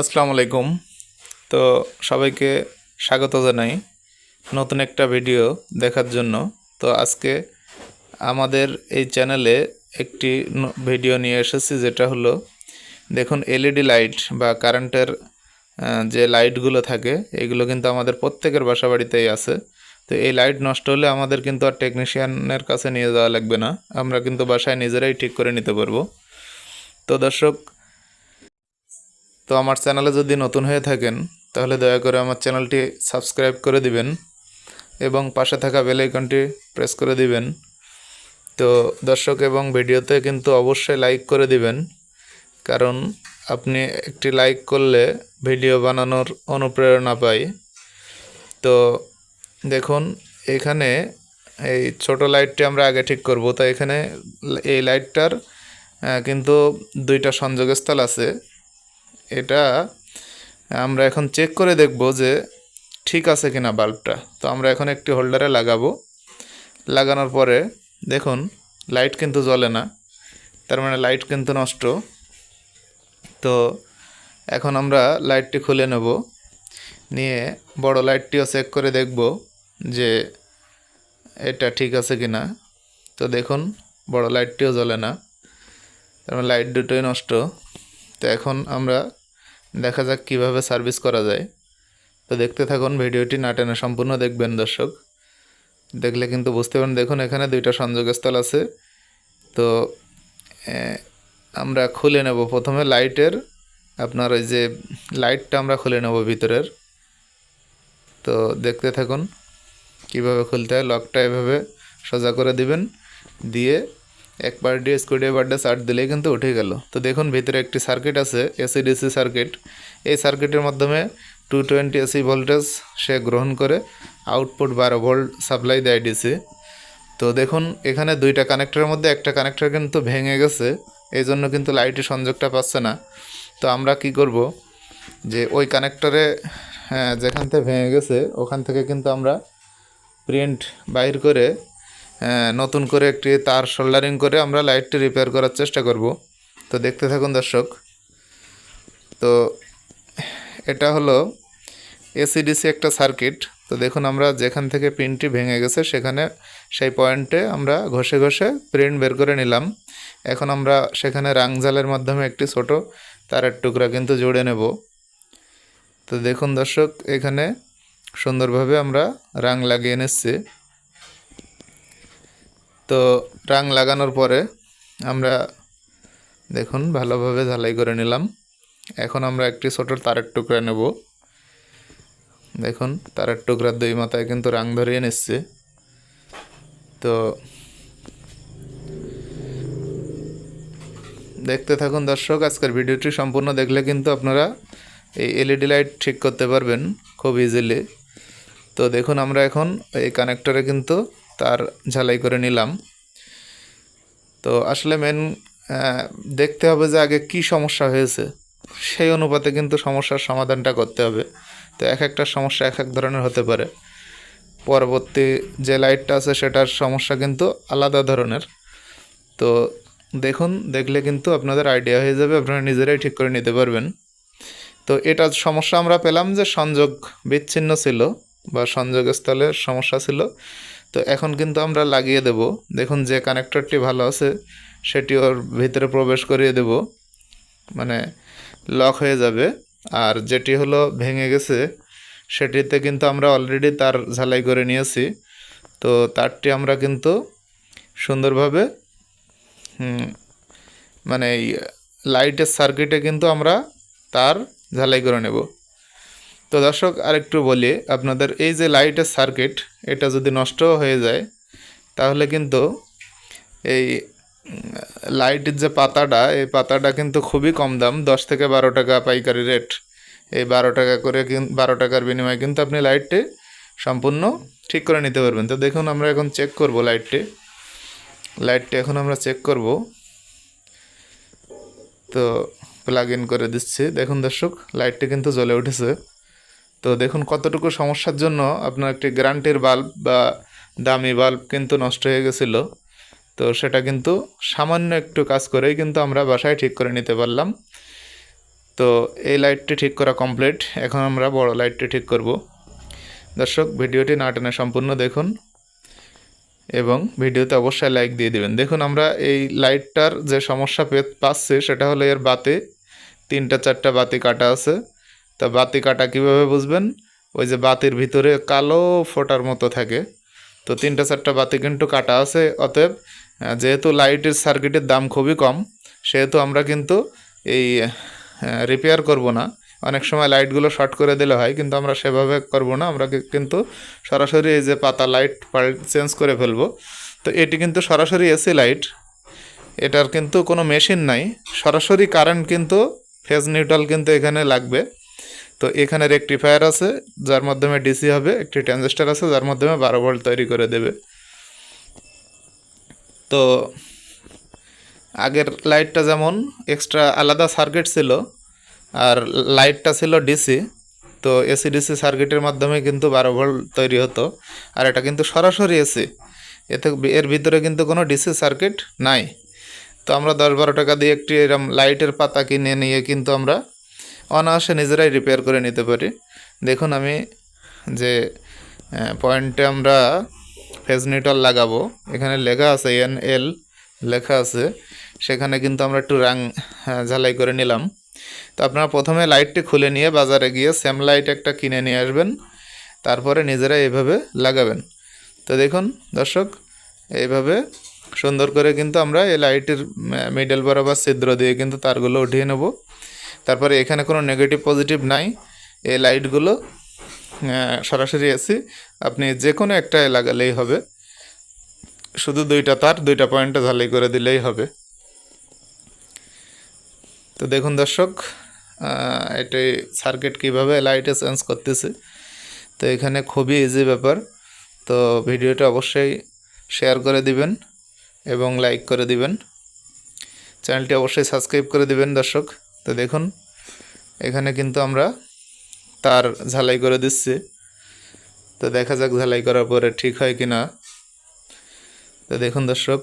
আসসালামু আলাইকুম। তো সবাইকে স্বাগত জানাই নতুন একটা ভিডিও দেখার জন্য। তো আজকে আমাদের এই চ্যানেলে একটি ভিডিও নিয়ে এসেছি, যেটা হলো, দেখুন, এলইডি লাইট বা কারেন্টের যে লাইটগুলো থাকে, এগুলো কিন্তু আমাদের প্রত্যেকের বাসা বাড়িতেই আছে। তো এই লাইট নষ্ট হলে আমাদের কিন্তু আর টেকনিশিয়ানের কাছে নিয়ে যাওয়া লাগবে না। আমরা কিন্তু বাসায় নিজেরাই ঠিক করে নিতে পারব। তো দর্শক তো আমার চ্যানেলে যদি নতুন হয়ে থাকেন, তাহলে দয়া করে আমার চ্যানেলটি সাবস্ক্রাইব করে দিবেন এবং পাশে থাকা বেল আইকনটি প্রেস করে দিবেন। তো দর্শক এবং ভিডিওতে কিন্তু অবশ্যই লাইক করে দিবেন, কারণ আপনি একটি লাইক করলে ভিডিও বানানোর অনুপ্রেরণা পাই। তো দেখুন, এখানে এই ছোট লাইটটি আমরা আগে ঠিক করব। তো এখানে এই লাইটটার কিন্তু দুইটা সংযোগস্থল আছে। এটা আমরা এখন চেক করে দেখব যে ঠিক আছে কিনা বাল্বটা তো আমরা এখন একটি হোল্ডারে লাগাবো। লাগানোর পরে দেখুন লাইট কিন্তু জ্বলে না। তার মানে লাইট কিন্তু নষ্ট। তো এখন আমরা লাইটটি খুলে নেব। নিয়ে বড় লাইটটিও চেক করে দেখব যে এটা ঠিক আছে কিনা। তো দেখুন, বড় লাইটটিও জ্বলে না। তার মানে লাইট দুটোই নষ্ট। তো এখন আমরা দেখা যাক কীভাবে সার্ভিস করা যায়। তো দেখতে থাকুন, ভিডিওটি না টেনে সম্পূর্ণ দেখবেন দর্শক। দেখলে কিন্তু বুঝতে পারেন দেখুন এখানে দুইটা সংযোগস্থল আছে। তো আমরা খুলে নেব প্রথমে লাইটের। আপনার ওই যে লাইটটা আমরা খুলে নেব ভিতরের। তো দেখতে থাকুন, কীভাবে খুলতে হয়। লকটা এভাবে সোজা করে দিবেন। দিয়ে একবার দিয়ে স্ক্রুড্রাইভারটা চার্জ দিলেই কিন্তু উঠে গেল। তো দেখুন, ভিতরে একটি সার্কিট আছে এসি ডিসি সার্কিট এই সার্কিটের মাধ্যমে টু টোয়েন্টি এসি ভোল্টেজ সে গ্রহণ করে আউটপুট বারো ভোল্ট সাপ্লাই দেয় ডিসি তো দেখুন, এখানে দুইটা কানেক্টরের মধ্যে, একটা কানেক্টর কিন্তু ভেঙে গেছে, এই জন্য কিন্তু লাইটের সংযোগটা পাচ্ছে না। তো আমরা কি করব? যে ওই কানেক্টরে হ্যাঁ যেখান থেকে ভেঙে গেছে, ওখান থেকে কিন্তু আমরা প্রিন্ট বাইর করে নতুন করে একটি তার সোল্ডারিং করে আমরা লাইটটি রিপেয়ার করার চেষ্টা করব। তো দেখতে থাকুন দর্শক। তো এটা হলো এসিডিসি একটা সার্কিট তো দেখুন আমরা যেখান থেকে পিনটি ভেঙে গেছে, সেখানে সেই পয়েন্টে আমরা ঘষে ঘষে প্রিন্ট বের করে নিলাম। এখন আমরা সেখানে রাংজালের মাধ্যমে একটি ছোট তারের টুকরা কিন্তু জুড়ে নেব। তো দেখুন দর্শক, এখানে সুন্দরভাবে আমরা রাং লাগিয়ে নিচ্ছি। তো রাং লাগানোর পরে আমরা দেখুন ভালোভাবে ঝালাই করে নিলাম। এখন আমরা একটি ছোটো তারের টুকরা নেব। দেখুন তারের টুকরার দুই মাথায় কিন্তু রাং ধরিয়ে নিচ্ছে। তো দেখতে থাকুন দর্শক, আজকের ভিডিওটি সম্পূর্ণ দেখলে কিন্তু আপনারা এই এলইডি লাইট ঠিক করতে পারবেন খুব ইজিলি তো দেখুন আমরা এখন এই কানেক্টরে কিন্তু তার ঝালাই করে নিলাম। তো আসলে মেন দেখতে হবে যে আগে কি সমস্যা হয়েছে। সেই অনুপাতে কিন্তু সমস্যার সমাধানটা করতে হবে। তো এক একটা সমস্যা এক এক ধরনের হতে পারে। পরবর্তী যে লাইটটা আছে সেটার সমস্যা কিন্তু আলাদা ধরনের। তো দেখুন, দেখলে কিন্তু আপনাদের আইডিয়া হয়ে যাবে, আপনারা নিজেরাই ঠিক করে নিতে পারবেন। তো এটা সমস্যা আমরা পেলাম যে সংযোগ বিচ্ছিন্ন ছিল বা সংযোগস্থলের সমস্যা ছিল। তো এখন কিন্তু আমরা লাগিয়ে দেব। দেখুন যে কানেক্টরটি ভালো আছে, সেটি ওর ভিতরে প্রবেশ করিয়ে দেব। মানে লক হয়ে যাবে। আর যেটি হলো ভেঙে গেছে, সেটিতে কিন্তু আমরা অলরেডি তার ঝালাই করে নিয়েছি। তো তারটি আমরা কিন্তু সুন্দরভাবে মানে লাইটের সার্কিটে কিন্তু আমরা তার ঝালাই করে নেব। তো দর্শক, আরেকটু বলি, আপনাদের এই যে লাইটের সার্কিট এটা যদি নষ্ট হয়ে যায়, তাহলে কিন্তু এই লাইটের যে পাতাটা, এই পাতাটা কিন্তু খুবই কম দাম, দশ থেকে বারো টাকা পাইকারি রেট এই বারো টাকা করে বারো টাকার বিনিময়ে কিন্তু আপনি লাইটটি সম্পূর্ণ ঠিক করে নিতে পারবেন। তো দেখুন, আমরা এখন চেক করব লাইটটি লাইটটি এখন আমরা চেক করব। তো প্লাগ ইন করে দিচ্ছি। দেখুন দর্শক লাইটটি কিন্তু জ্বলে উঠেছে। তো দেখুন, কতটুকু সমস্যার জন্য আপনার একটি গ্যারান্টির বাল্ব বা দামি বাল্ব কিন্তু নষ্ট হয়ে গেছিল। তো সেটা কিন্তু সামান্য একটু কাজ করেই কিন্তু আমরা বাসায় ঠিক করে নিতে পারলাম। তো এই লাইটটি ঠিক করা কমপ্লিট। এখন আমরা বড় লাইটটি ঠিক করব। দর্শক, ভিডিওটি না টেনে সম্পূর্ণ দেখুন এবং ভিডিওতে অবশ্যই লাইক দিয়ে দিবেন। দেখুন, আমরা এই লাইটটার যে সমস্যা পাচ্ছি সেটা হলো এর বাতি। তিনটা, চারটা বাতি কাটা আছে। তা বাতি কাটা কীভাবে বুঝবেন? ওই যে বাতির ভিতরে কালো ফোটার মতো থাকে। তো তিনটা চারটা বাতি কিন্তু কাটা আছে। অতএব যেহেতু লাইটের সার্কিটের দাম খুবই কম, সেহেতু আমরা কিন্তু এই রিপেয়ার করব না। অনেক সময় লাইটগুলো শর্ট করে দিলে হয়, কিন্তু আমরা সেভাবে করব না। আমরা কিন্তু সরাসরি এই যে পাতা লাইট চেঞ্জ করে ফেলব। তো এটি কিন্তু সরাসরি এসি লাইট এটার কিন্তু কোনো মেশিন নাই। সরাসরি কারেন্ট কিন্তু ফেজ নিউট্রাল কিন্তু এখানে লাগবে। তো এখানে রেকটিফায়ার আছে, যার মাধ্যমে ডিসি হবে, একটি ট্রানজিস্টার আছে, যার মাধ্যমে বারো ভোল্ট তৈরি করে দেবে। তো আগের লাইটটা যেমন এক্সট্রা আলাদা সার্কিট ছিল, আর লাইটটা ছিল ডিসি তো এসি ডিসি সার্কিটের মাধ্যমে কিন্তু বারো ভোল্ট তৈরি হতো। আর এটা কিন্তু সরাসরি এসি এতে এর ভিতরে কিন্তু কোনো ডিসি সার্কিট নাই। তো আমরা দশ বারো টাকা দিয়ে একটি এরম লাইটের পাতা কিনে নিয়ে কিন্তু আমরা অনায়াসে নিজেরাই রিপেয়ার করে নিতে পারি। দেখুন আমি যে পয়েন্টে আমরা ফেজ লাগাবো, এখানে লেখা আছে এন এল লেখা আছে, সেখানে কিন্তু আমরা একটু রাং ঝালাই করে নিলাম। তো আপনারা প্রথমে লাইটটি খুলে নিয়ে বাজারে গিয়ে সেম লাইট একটা কিনে নিয়ে আসবেন, তারপরে নিজেরা এইভাবে লাগাবেন। তো দেখুন দর্শক, এইভাবে সুন্দর করে কিন্তু আমরা এই লাইটের মিডল বরাবর ছিদ্র দিয়ে কিন্তু তারগুলো উঠিয়ে নেব। তারপরে এখানে কোনো নেগেটিভ পজিটিভ নাই। এই লাইটগুলো সরাসরি এসি আপনি যে কোনো একটায় লাগালেই হবে। শুধু দুইটা তার দুইটা পয়েন্টে ঝালাই করে দিলেই হবে। তো দেখুন দর্শক আহ, এটি সার্কিট কীভাবে লাইটে চেঞ্জ করতেছে। তো এখানে খুবই ইজি ব্যাপার। তো ভিডিওটা অবশ্যই শেয়ার করে দিবেন এবং লাইক করে দিবেন। চ্যানেলটি অবশ্যই সাবস্ক্রাইব করে দিবেন দর্শক। তো দেখুন, এখানে কিন্তু আমরা তার ঝালাই করে দিচ্ছি। তো দেখা যাক ঝালাই করার পরে ঠিক হয় কি না তো দেখুন দর্শক,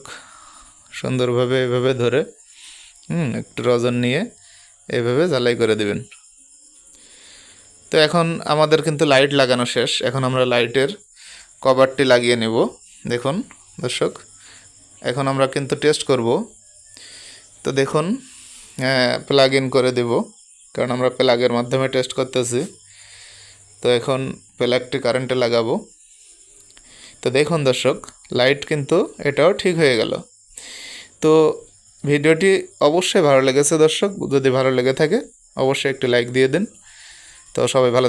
সুন্দরভাবে এভাবে ধরে, হুম, একটু রজন নিয়ে এভাবে ঝালাই করে দিবেন। তো এখন আমাদের কিন্তু লাইট লাগানো শেষ। এখন আমরা লাইটের কভারটি লাগিয়ে নেব। দেখুন দর্শক, এখন আমরা কিন্তু টেস্ট করব। তো দেখুন প্লাগ ইন করে দেব। কারণ আমরা প্লাগের মাধ্যমে টেস্ট করতেছি। তো এখন প্লাগটি কারেন্টে লাগাবো। তো দেখুন দর্শক লাইট কিন্তু এটাও ঠিক হয়ে গেল। তো ভিডিওটি অবশ্যই ভালো লেগেছে দর্শক। যদি ভালো লেগে থাকে, অবশ্যই একটি লাইক দিয়ে দিন। তো সবাই ভালো